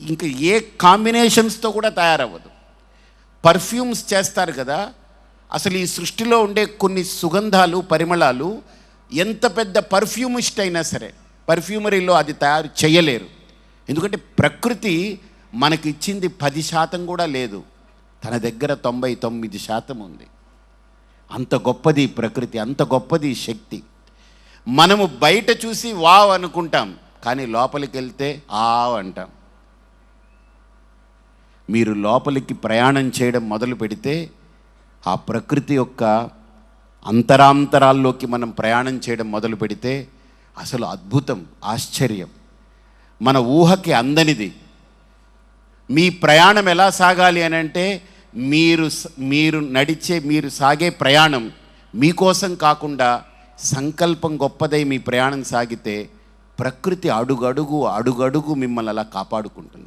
ఇంకా ఏ కాంబినేషన్స్తో కూడా తయారవ్వదు. పర్ఫ్యూమ్స్ చేస్తారు కదా అసలు ఈ సృష్టిలో ఉండే కొన్ని సుగంధాలు పరిమళాలు ఎంత పెద్ద పర్ఫ్యూమిస్ట్ అయినా సరే పర్ఫ్యూమరీలో అది తయారు చేయలేరు. ఎందుకంటే ప్రకృతి మనకి ఇచ్చింది పది శాతం కూడా లేదు. తన దగ్గర తొంభై తొమ్మిది శాతం ఉంది. అంత గొప్పది ప్రకృతి అంత గొప్పది శక్తి. మనము బయట చూసి వావ్ అనుకుంటాం కానీ లోపలికి వెళ్తే ఆవ్ అంటాం. మీరు లోపలికి ప్రయాణం చేయడం మొదలు పెడితే ఆ ప్రకృతి యొక్క అంతరాంతరాల్లోకి మనం ప్రయాణం చేయడం మొదలు పెడితే అసలు అద్భుతం ఆశ్చర్యం. మన ఊహకి అందనిది మీ ప్రయాణం ఎలా సాగాలి అని అంటే మీరు మీరు నడిచే మీరు సాగే ప్రయాణం మీకోసం కాకుండా సంకల్పం గొప్పదై మీ ప్రయాణం సాగితే ప్రకృతి అడుగడుగు అడుగడుగు మిమ్మల్ని అలా కాపాడుకుంటుంది.